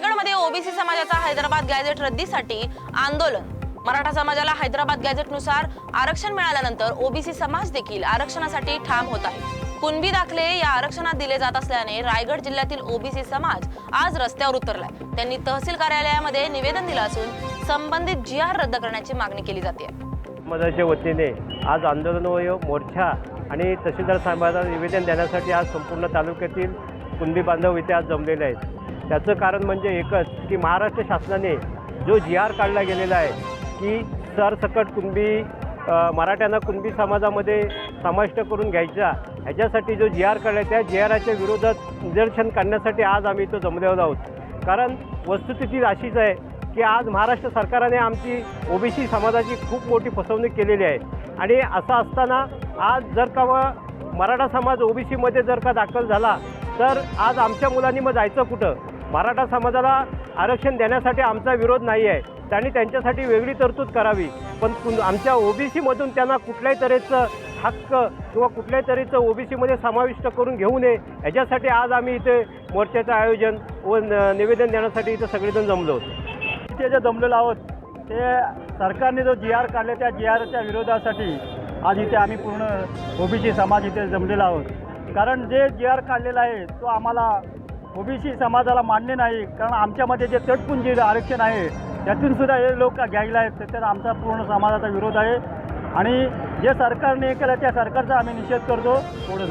रायगडमध्ये ओबीसी समाजाचा हैदराबाद गॅझेट रद्दीसाठी आंदोलन. मराठा समाजाला हैदराबाद गॅझेटनुसार आरक्षण मिळाल्यानंतर ओबीसी समाज देखील आरक्षणासाठी ठाम होत आहे. कुणबी दाखले या आरक्षणात दिले जात असल्याने रायगड जिल्ह्यातील ओबीसी समाज आज रस्त्यावर उतरलाय. त्यांनी तहसील कार्यालयामध्ये निवेदन दिलं असून संबंधित जी आर रद्द करण्याची मागणी केली जाते. समाजाच्या वतीने आज आंदोलन व मोर्चा आणि तहसीलदार साहेबांना निवेदन देण्यासाठी आज संपूर्ण तालुक्यातील कुणबी बांधव इथे आज जमलेले आहेत. त्याचं कारण म्हणजे एकच की महाराष्ट्र शासनाने जो जी आर काढला गेलेला आहे की सरसकट कुणबी मराठ्यांना कुणबी समाजामध्ये समाविष्ट करून घ्यायचा ह्याच्यासाठी जो जी आर काढला त्या जी आराच्या विरोधात निदर्शन करण्यासाठी आज आम्ही इथं जमलेलो आहोत. कारण वस्तुस्थिती अशीच आहे की आज महाराष्ट्र सरकारने आमची ओबीसी समाजाची खूप मोठी फसवणूक केलेली आहे. आणि असं असताना आज जर का व मराठा समाज ओबीसीमध्ये जर का दाखल झाला तर आज आमच्या मुलांनी मग जायचं कुठं? मराठा समाजाला आरक्षण देण्यासाठी आमचा विरोध नाही आहे. त्यांनी त्यांच्यासाठी वेगळी तरतूद करावी. पण कुण आमच्या ओबीसीमधून त्यांना कुठल्याही तऱ्हेचं हक्क किंवा कुठल्याही तऱ्हेचं ओबीसीमध्ये समाविष्ट करून घेऊ नये याच्यासाठी आज आम्ही इथे मोर्चाचं आयोजन व निवेदन देण्यासाठी इथं सगळेजण जमलो होतो. इथे जे जमलेलो आहोत ते सरकारने जो जी आर काढले त्या जी आरच्या विरोधासाठी आज इथे आम्ही पूर्ण ओबीसी समाज इथे जमलेला आहोत. कारण जे जी आर काढलेला आहे तो आम्हाला ओबीसी समाजाला मान्य नाही कारण आमच्यामध्ये जे तटपुंजी आरक्षण आहे त्यातून सुद्धा हे लोक घ्यायला आहेत त्याच्यात आमचा पूर्ण समाजाचा विरोध आहे. आणि जे सरकारने केलं त्या सरकारचा आम्ही निषेध करतो. थोडं